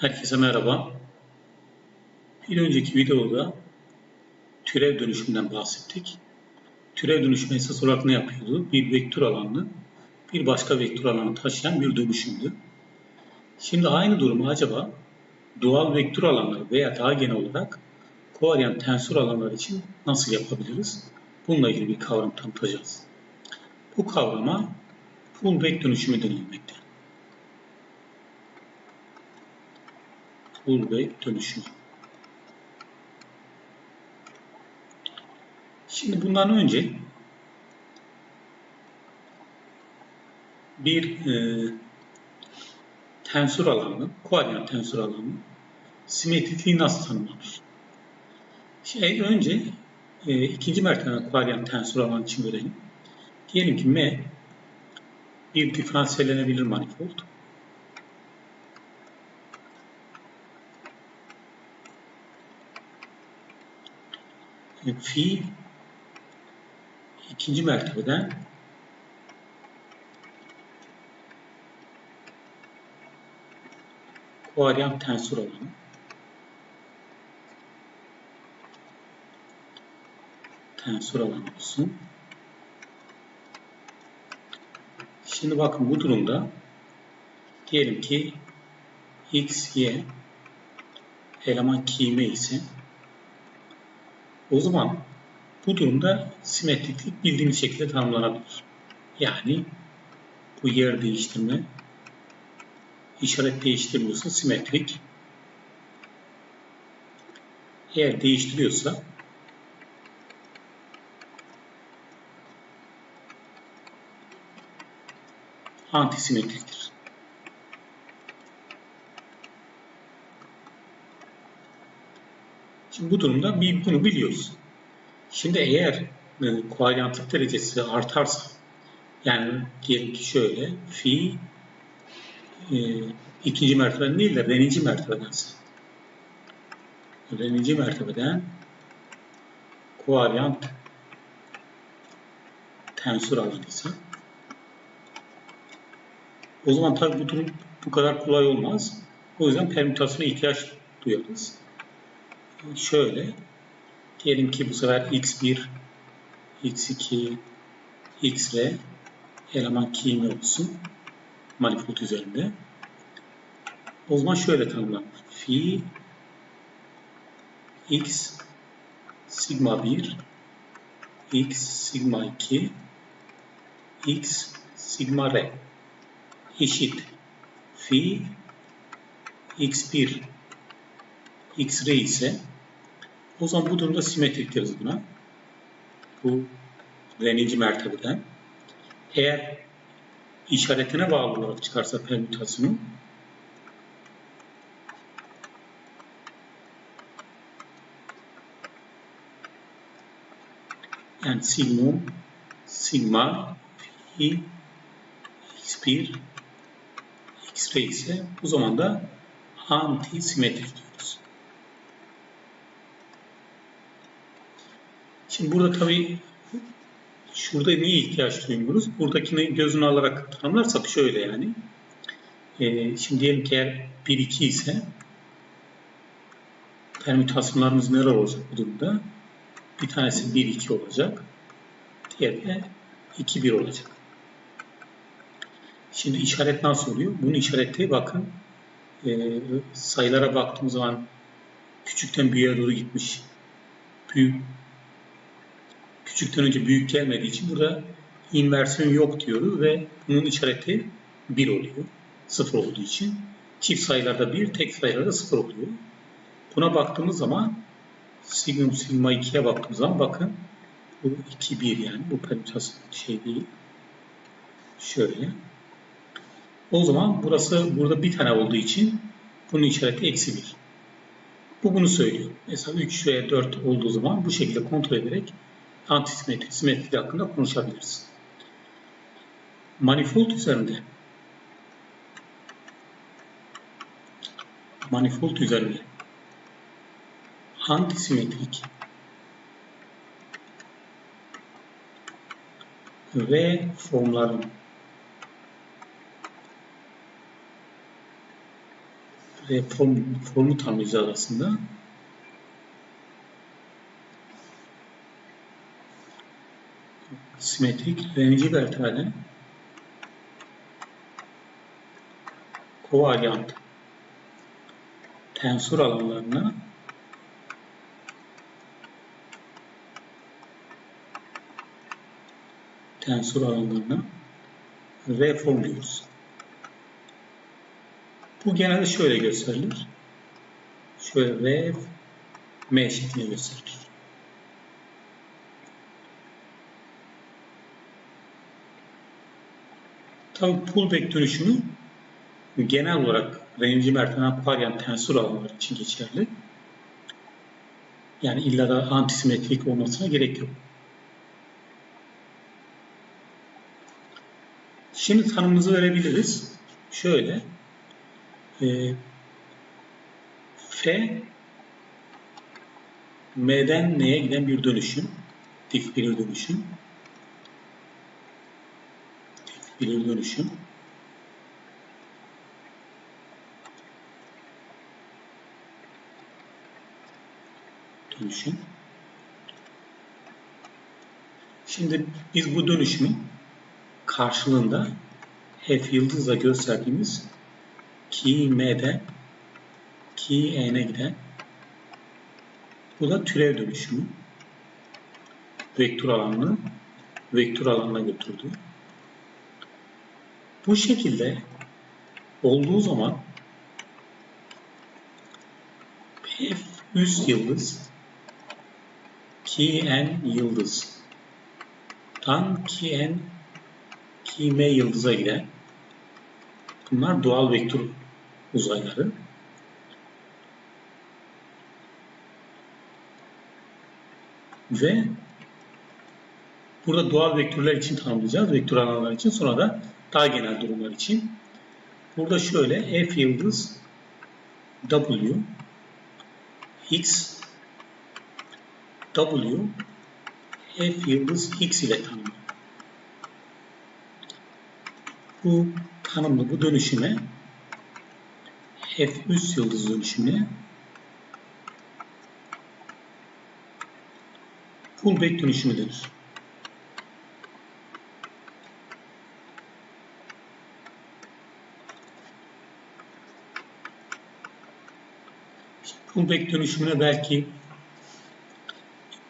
Herkese merhaba. Bir önceki videoda türev dönüşümünden bahsettik. Türev dönüşümü esas olarak ne yapıyordu? Bir vektör alanını bir başka vektör alanı taşıyan bir dönüşümdü. Şimdi aynı durumu acaba doğal vektör alanları veya daha genel olarak kovaryant tensör alanları için nasıl yapabiliriz? Bununla ilgili bir kavram tanıtacağız. Bu kavrama pull-back dönüşümü denilmekte. Pull-back dönüşümü. Şimdi bundan önce bir e, tensör alanının, kovaryant tensör alanının simetrikliği nasıl tanımlanır? Şey, önce e, ikinci mertebe kovaryant tensör alanı için verelim. Diyelim ki M bir diferansiyellenebilir manifold. Fi ikinci mertebeden kovaryant tensör alanı. Tensör alanı olsun. Şimdi bakın bu durumda diyelim ki x, y eleman kime ise o zaman bu durumda simetriklik bildiğimiz şekilde tanımlanabilir. Yani bu yer değiştirme işaret değiştirmiyorsa simetrik. Eğer değiştiriyorsa antisimetriktir. Şimdi bu durumda bir bunu biliyoruz. Şimdi eğer e, kovaryantlık derecesi artarsa yani diyelim ki şöyle fi e, ikinci mertebeden değil de r'ninci mertebedense r'ninci mertebeden kovaryant tensör alanıysa o zaman tabi bu durum bu kadar kolay olmaz. O yüzden permütasyona ihtiyaç duyarız şöyle diyelim ki bu sefer x1 x2 xr eleman kimi olsun manifold üzerinde. O zaman şöyle tanımlanır. Fi x sigma 1 x sigma 2 x sigma r eşit fi x1 x ray ise o zaman bu durumda simetrik deriz buna. Bu r'ninci mertebeden. Eğer işaretine bağlı olarak çıkarsa permütasyonu yani sigmum sigma pi x1 x ise bu zaman da anti simetrik diyoruz. Şimdi burada tabii şurada niye ihtiyaç duymuyoruz? Buradakini gözüne alarak tanımlarsak şöyle yani. Ee, şimdi diyelim ki eğer 1-2 ise permütasyonlarımız neler olacak bu durumda? Bir tanesi 1-2 olacak. Diğeri de 2-1 olacak. Şimdi işaret nasıl oluyor? Bunun işareti bakın e, sayılara baktığımız zaman küçükten büyüğe doğru gitmiş. Büyük küçükten önce büyük gelmediği için burada inversiyon yok diyoruz ve bunun işareti 1 oluyor. 0 olduğu için. Çift sayılarda 1, tek sayılarda 0 oluyor. Buna baktığımız zaman sigma sigma 2'ye baktığımız zaman bakın bu 2 1 yani bu permütasyon şey değil. Şöyle. O zaman burası burada bir tane olduğu için bunun işareti eksi 1. Bu bunu söylüyor. Mesela 3 veya 4 olduğu zaman bu şekilde kontrol ederek antisimetri, simetri hakkında konuşabiliriz. Manifold üzerinde manifold üzerinde antisimetrik ve formların Ve form, formu tanımlayacağız aslında. Simetrik renci vertikale kovaryant tensör alanlarına tensör alanlarına V form diyoruz. Bu genelde şöyle gösterilir. Şöyle V M şeklinde gösterilir. Tabi pullback dönüşümü genel olarak renci mertenen paryan tensör alanları için geçerli. Yani illa da antisimetrik olmasına gerek yok. Şimdi tanımımızı verebiliriz. Şöyle. E, F M'den N'ye giden bir dönüşüm. Dik bir dönüşüm. Bir dönüşüm. Dönüşüm. Şimdi biz bu dönüşümü karşılığında F yıldızla gösterdiğimiz ki M'den ki N'e giden bu da türev dönüşümü. Vektör alanını vektör alanına götürdü. Bu şekilde olduğu zaman F üst yıldız ki N yıldız tan ki N ki M yıldıza giden bunlar doğal vektör uzayları. Ve burada doğal vektörler için tanımlayacağız. Vektör alanlar için. Sonra da daha genel durumlar için. Burada şöyle F yıldız W X W F yıldız X ile tanımlanıyor. Bu tanımlı bu dönüşüme F üst yıldız dönüşümüne pullback dönüşümü denir. Pullback dönüşümüne belki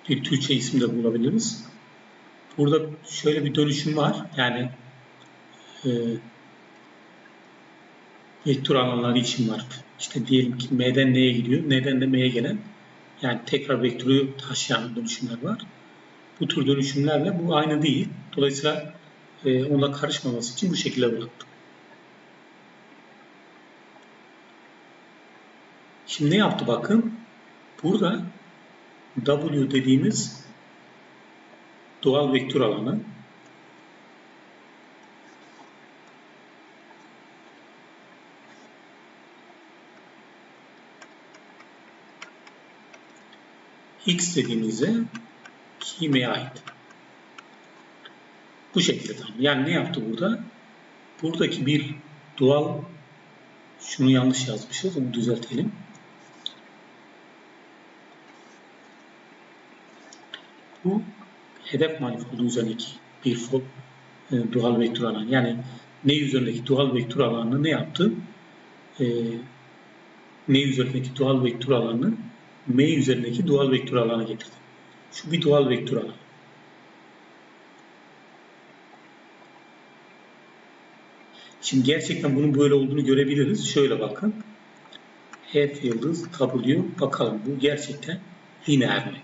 bir Türkçe isim de bulabiliriz. Burada şöyle bir dönüşüm var. Yani e, vektör alanları için var. İşte diyelim ki M'den N'ye gidiyor. N'den de M'ye gelen yani tekrar vektörü taşıyan dönüşümler var. Bu tür dönüşümlerle bu aynı değil. Dolayısıyla e, ona karışmaması için bu şekilde bıraktım. Şimdi ne yaptı bakın. Burada W dediğimiz doğal vektör alanı X dediğimizde kimeye ait. Bu şekilde tam. Yani ne yaptı burada? Buradaki bir doğal şunu yanlış yazmışız. Onu düzeltelim. Bu hedef manifoldu üzerindeki bir fol, e, doğal vektör alan. Yani ne üzerindeki doğal vektör alanını ne yaptı? E, ne üzerindeki doğal vektör alanını M üzerindeki doğal vektör alanı getirdi. Şu bir doğal vektör alanı. Şimdi gerçekten bunun böyle olduğunu görebiliriz. Şöyle bakın. F yıldız W bakalım bu gerçekten lineer mi?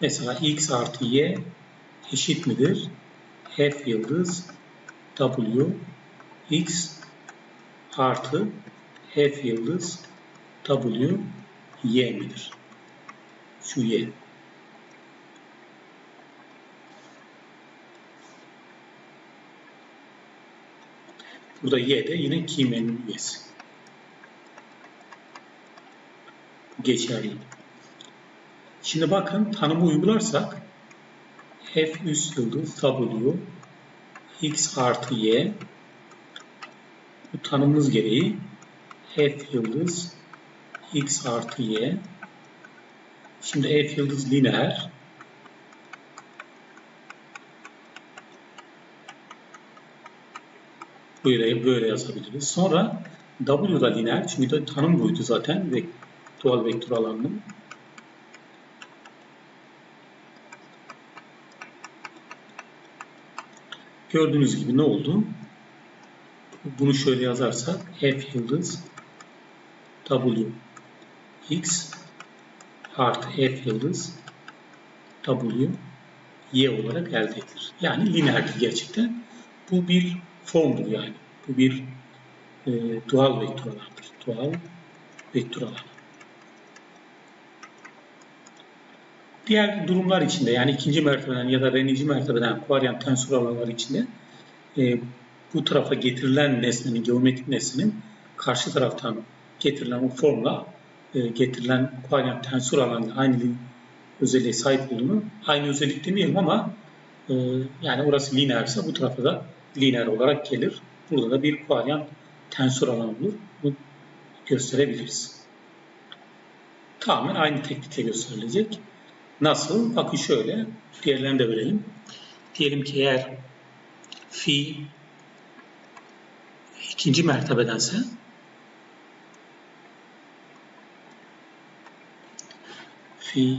Mesela x artı y eşit midir? F yıldız W x artı F yıldız W y midir? Şu y. Burada y de yine kimenin üyesi. Geçerli. Şimdi bakın tanımı uygularsak f üst yıldız w x artı y bu tanımımız gereği f yıldız x artı y. Şimdi f yıldız lineer. Böyle, böyle yazabiliriz. Sonra w da lineer. Çünkü tanım buydu zaten. Ve doğal vektör alanının. Gördüğünüz gibi ne oldu? Bunu şöyle yazarsak f yıldız w x artı f yıldız w y olarak elde edilir. Yani lineerdir gerçekten. Bu bir formdur yani. Bu bir e, doğal vektör alandır. Vektör. Diğer durumlar içinde yani ikinci mertebeden ya da renici mertebeden kovaryant tensör alanları içinde e, bu tarafa getirilen nesnenin, geometrik nesnenin karşı taraftan getirilen o formla e, getirilen kovaryant tensör alanıyla aynı özelliğe sahip olduğunu aynı özellik demeyelim ama e, yani orası lineerse bu tarafa da lineer olarak gelir. Burada da bir kovaryant tensör alanı olur. Bunu gösterebiliriz. Tamamen aynı teknikle gösterilecek. Nasıl? Bakın şöyle. Diğerlerini de verelim. Diyelim ki eğer fi ikinci mertebedense fi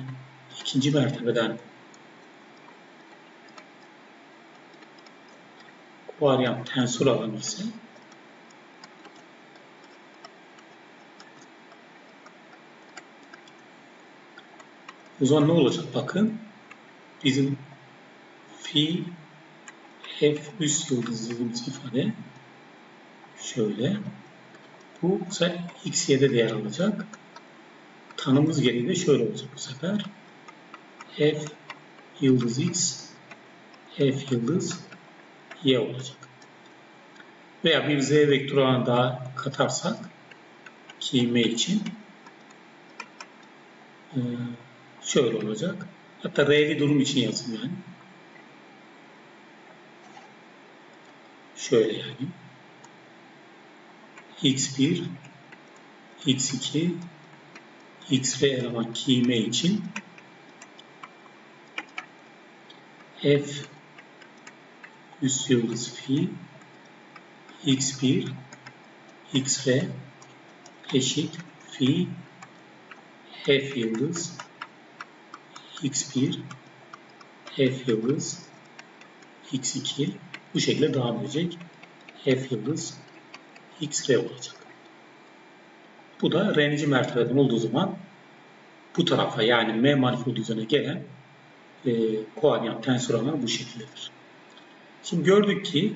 ikinci mertebeden varyant tensör alanı ise O zaman ne olacak? Bakın bizim fi f üst yıldız dediğimiz ifade şöyle. Bu sefer x, y'de değer alacak. Tanımız gereği de şöyle olacak bu sefer. f yıldız x f yıldız y olacak. Veya bir z vektör alanı daha katarsak ki m için şöyle olacak. Hatta R'li durum için yazın yani. Şöyle yani. x1 x2 x ve eleman kime için f üst yıldız fi x1 x ve eşit fi f yıldız x1 f yıldız x2 bu şekilde devam edecek. f yıldız x r olacak. Bu da r'ninci mertebeden olduğu zaman bu tarafa yani m manifoldu üzerine gelen e, kovaryant tensör alanı bu şekildedir. Şimdi gördük ki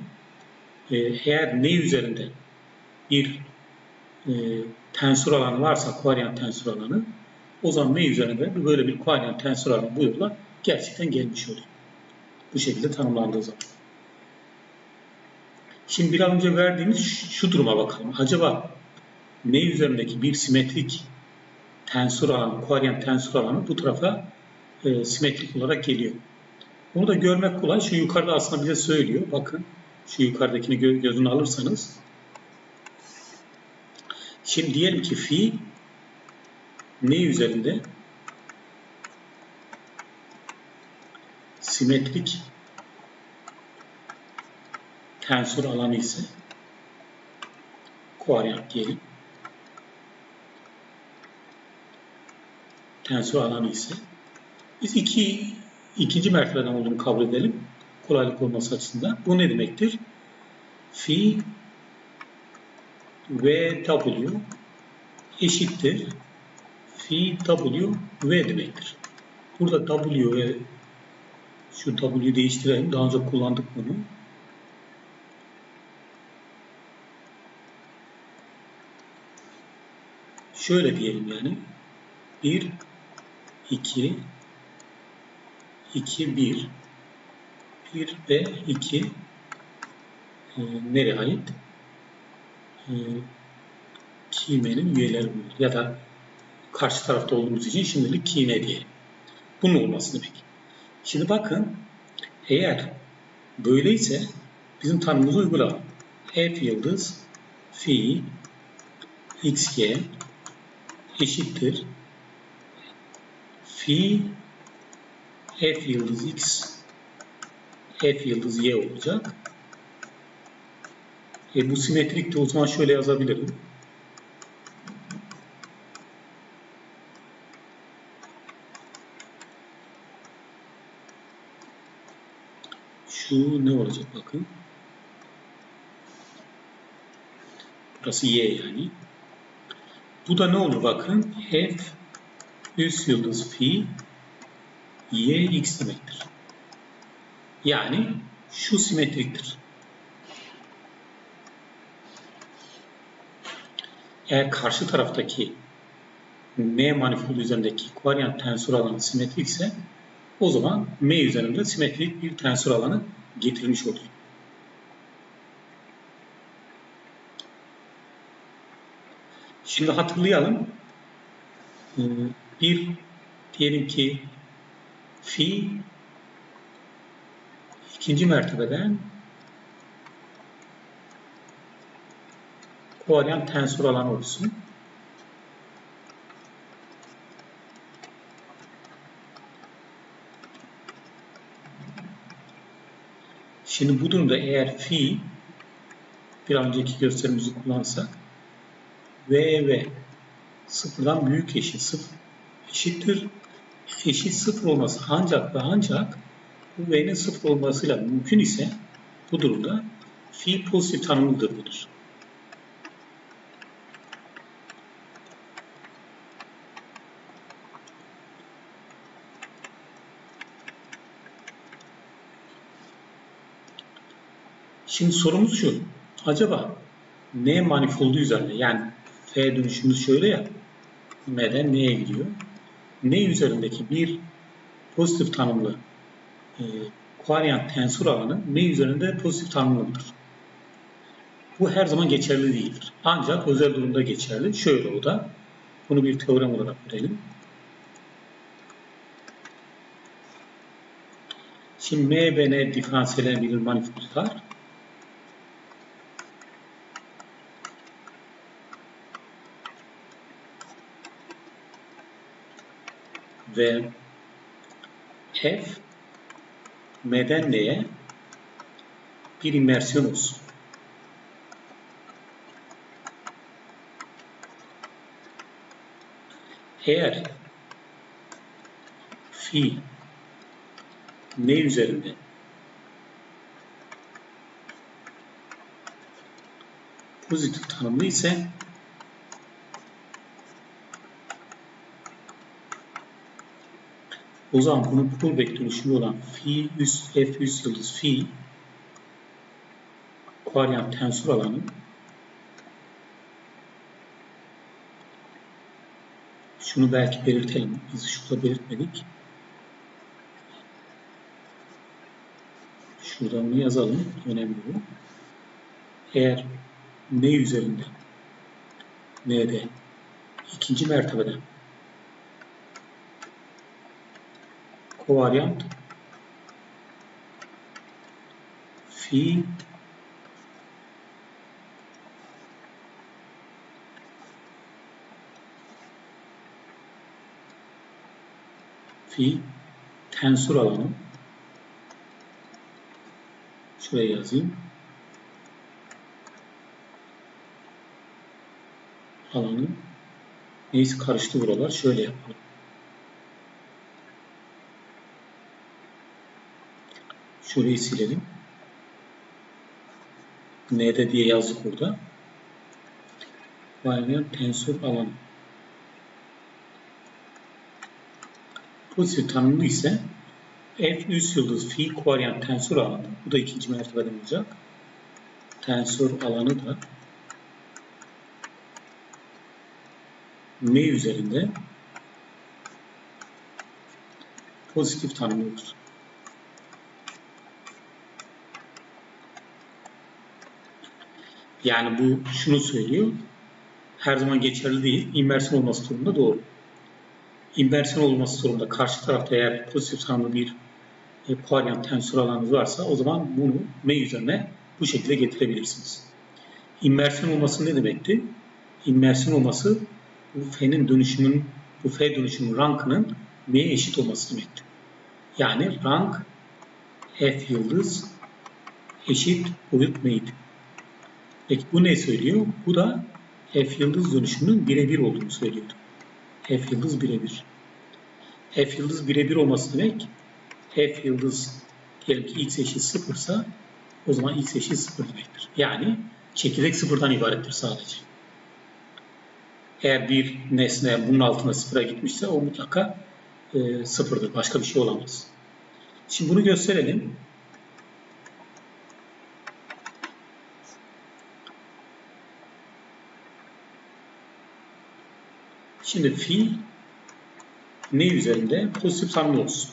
e, eğer ne üzerinde bir e, tensör alanı varsa kovaryant tensör alanı o zaman M üzerinde böyle bir kovaryant tensör alanı bu yolla gerçekten gelmiş oluyor. Bu şekilde tanımlandığı zaman. Şimdi bir an önce verdiğimiz şu duruma bakalım. Acaba ne üzerindeki bir simetrik tensör alanı, kovaryant tensör alanı bu tarafa e, simetrik olarak geliyor. Bunu da görmek kolay. Şu yukarıda aslında bize söylüyor. Bakın şu yukarıdakini gö gözüne alırsanız. Şimdi diyelim ki fi ne üzerinde? Simetrik tensör alanı ise kovaryant diyelim. Tensör alanı ise biz iki ikinci mertebeden olduğunu kabul edelim. Kolaylık olması açısından. Bu ne demektir? Fi v w eşittir phi w v demektir. Burada w ve şu w değiştirelim. Daha önce kullandık bunu. Şöyle diyelim yani. 1 2 2 1 1 ve 2 e, nereye ait? E, kimenin üyeleri ya da karşı tarafta olduğumuz için şimdilik kine diyelim. Bunun olması demek. Şimdi bakın eğer böyleyse bizim tanımımızı uygulayalım. F yıldız fi xy eşittir fi f yıldız x f yıldız y olacak. E bu simetrikti o zaman şöyle yazabilirim. Şu ne olacak bakın. Burası y yani. Bu da ne olur bakın. F üst yıldız fi y x demektir. Yani şu simetriktir. Eğer karşı taraftaki M manifoldu üzerindeki kovaryant tensör alanı simetrikse o zaman M üzerinde simetrik bir tensör alanı getirilmiş oluyor. Şimdi hatırlayalım. Ee, bir diyelim ki fi ikinci mertebeden kovaryant tensör alanı olsun. Şimdi bu durumda eğer fi bir önceki gösterimizi kullanırsak v ve sıfırdan büyük eşit sıfır eşittir. Eşit sıfır olması ancak ve ancak bu v'nin sıfır olmasıyla mümkün ise bu durumda fi pozitif tanımlıdır denir. Şimdi sorumuz şu. Acaba N manifoldu üzerinde yani F dönüşümümüz şöyle ya M'den N'ye gidiyor. N üzerindeki bir pozitif tanımlı e, kovaryant tensör alanı N üzerinde pozitif tanımlıdır. Bu her zaman geçerli değildir. Ancak özel durumda geçerli. Şöyle o da. Bunu bir teorem olarak verelim. Şimdi M ve N diferansiyelenen manifoldlar. Ve f m'den n'ye bir imersiyon olsun. Eğer fi n üzerinde pozitif tanımlı ise O zaman bunun pullback dönüşümü olan fi üst f üst yıldız fi kovaryant tensör alanı şunu belki belirtelim. Biz şurada belirtmedik. Şuradan bunu yazalım. Önemli bu. Eğer ne üzerinde n'de ikinci mertebeden kovaryant fi fi tensör alanı. Şuraya yazayım. Alanı. Neyse karıştı buralar. Şöyle yapalım Şurayı silelim. N'de diye yazdık burada. Varyayan tensör alanı. Pozitif tanımlı ise F üst yıldız fi kovaryant tensör alanı. Bu da ikinci mertebeden olacak. Tensör alanı da M üzerinde pozitif tanımlıdır. Yani bu şunu söylüyor. Her zaman geçerli değil. İnversiyon olması durumunda doğru. İnversiyon olması durumunda karşı tarafta eğer pozitif tanımlı bir e, kovaryant tensör alanınız varsa o zaman bunu M üzerine bu şekilde getirebilirsiniz. İnversiyon olması ne demekti? inmersiyon olması bu f'nin dönüşümün bu f dönüşümün rankının m'ye eşit olması demektir. Yani rank f yıldız eşit boyut m'ydi. Peki bu ne söylüyor? Bu da f yıldız dönüşümünün birebir olduğunu söylüyor. f yıldız birebir. f yıldız birebir olması demek f yıldız diyelim ki x eşit sıfırsa o zaman x eşit sıfır demektir. Yani çekirdek sıfırdan ibarettir sadece. Eğer bir nesne bunun altına sıfıra gitmişse o mutlaka e, sıfırdır. Başka bir şey olamaz. Şimdi bunu gösterelim. Şimdi fi ne üzerinde? Pozitif tanımlı olsun.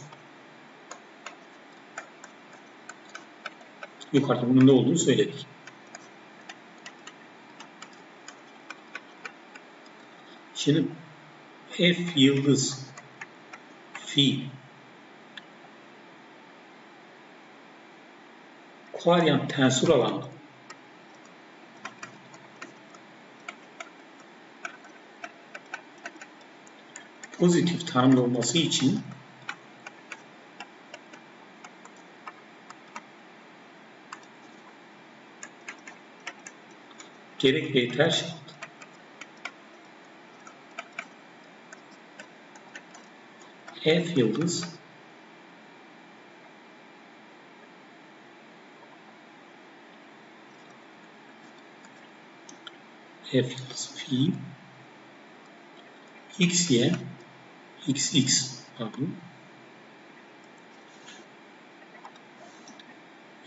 Yukarıda bunun ne olduğunu söyledik. Şimdi f yıldız fi kovaryant tensör alan pozitif tanımlı olması için gerek yeter. F yıldız. F yıldız fi x y x x pardon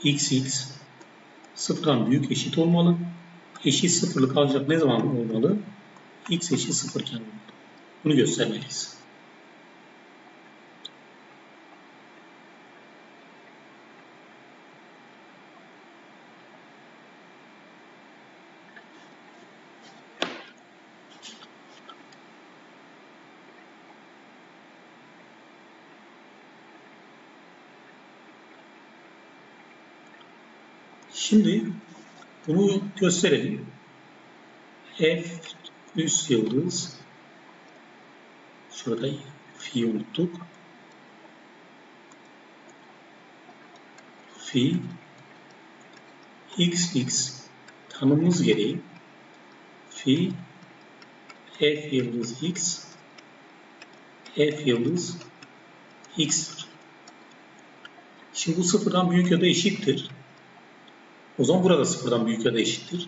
x x sıfırdan büyük eşit olmalı. Eşit sıfırlık alacak ne zaman olmalı? x eşit sıfırken olmalı. Bunu göstermeliyiz. Şimdi bunu gösterelim. F üst yıldız şurada fi unuttuk. Fi x x tanımımız gereği fi f yıldız x f yıldız x'tir. Şimdi bu sıfırdan büyük ya da eşittir. O zaman burada sıfırdan büyük ya da eşittir.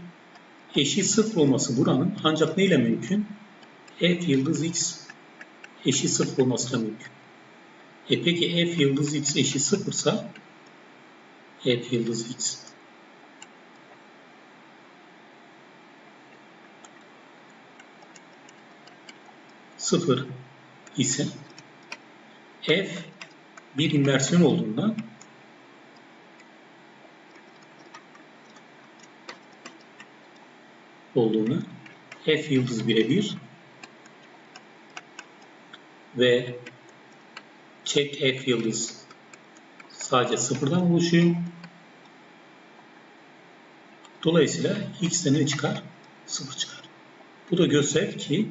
Eşit sıfır olması buranın ancak neyle mümkün? f yıldız x eşit sıfır olmasıyla mümkün. E peki f yıldız x eşit sıfırsa f yıldız x sıfır ise f bir inversiyon olduğundan olduğunu f yıldız birebir ve çek f yıldız sadece sıfırdan oluşuyor. Dolayısıyla x'te ne çıkar? Sıfır çıkar. Bu da gösterir ki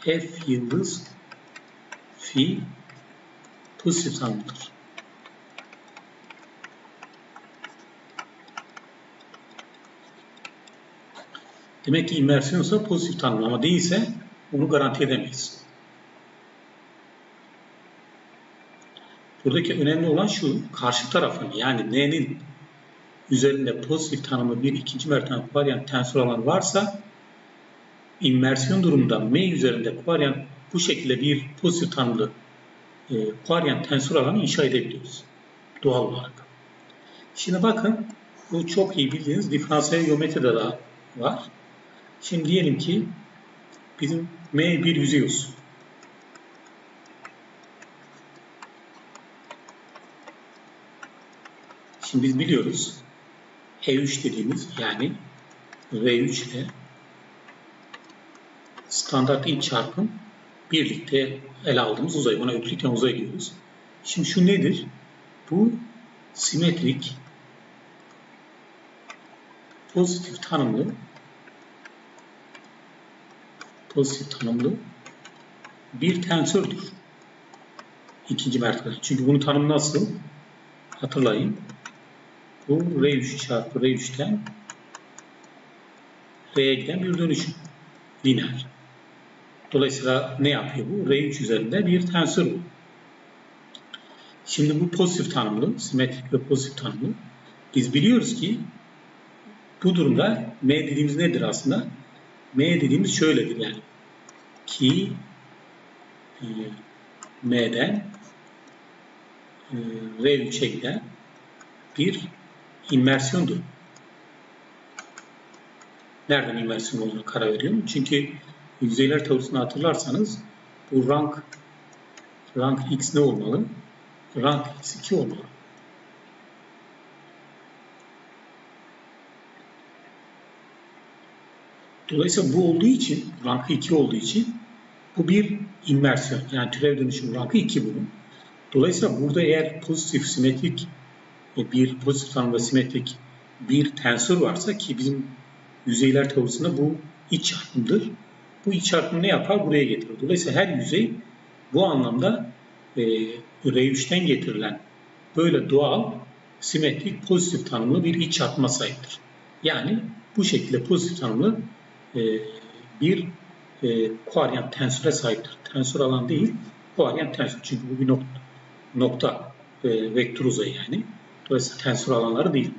f yıldız fi pozitif tanımlıdır. Demek ki immersiyonsa pozitif tanımlama değilse bunu garanti edemeyiz. Buradaki önemli olan şu, karşı tarafın yani n'nin üzerinde pozitif tanımlı bir ikinci mertebe kovaryant tensör alan varsa immersiyon durumunda m üzerinde kovaryant bu şekilde bir pozitif tanımlı e, kovaryant tensör alanı inşa edebiliyoruz. Doğal olarak. Şimdi bakın bu çok iyi bildiğiniz diferansiyel geometride de var. Şimdi diyelim ki bizim M bir yüzey olsun. Şimdi biz biliyoruz E3 dediğimiz yani R3 ile standart iç çarpım birlikte ele aldığımız uzay. Buna Ökliten uzay diyoruz. Şimdi şu nedir? Bu simetrik pozitif tanımlı pozitif tanımlı bir tensördür. İkinci mertebe. Çünkü bunu tanım nasıl? Hatırlayın. Bu R3 çarpı R3'ten R'ye giden bir dönüşüm. Lineer. Dolayısıyla ne yapıyor bu? R3 üzerinde bir tensör bu. Şimdi bu pozitif tanımlı, simetrik ve pozitif tanımlı. Biz biliyoruz ki bu durumda M dediğimiz nedir aslında? M dediğimiz şöyledir yani. Ki e, M'den e, R3'e giden bir inversiyondur. Nereden inversiyon olduğunu karar veriyorum. Çünkü yüzeyler teorisini hatırlarsanız bu rank rank x ne olmalı? Rank x 2 olmalı. Dolayısıyla bu olduğu için, rankı 2 olduğu için bu bir inversiyon. Yani türev dönüşüm rankı 2 bunun. Dolayısıyla burada eğer pozitif simetrik bir pozitif tanım ve simetrik bir tensör varsa ki bizim yüzeyler teorisinde bu iç çarpımdır. Bu iç çarpım ne yapar? Buraya getirir. Dolayısıyla her yüzey bu anlamda e, R3'ten getirilen böyle doğal, simetrik, pozitif tanımlı bir iç çarpma sahiptir. Yani bu şekilde pozitif tanımlı e, bir e, kovaryant tensöre sahiptir. Tensör alan değil, kovaryant tensör. Çünkü bu bir nokta, nokta e, vektör uzayı yani. Dolayısıyla tensör alanları değil.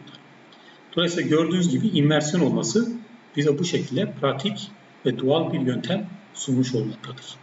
Dolayısıyla gördüğünüz gibi inversiyon olması bize bu şekilde pratik ve doğal bir yöntem sunmuş olmaktadır.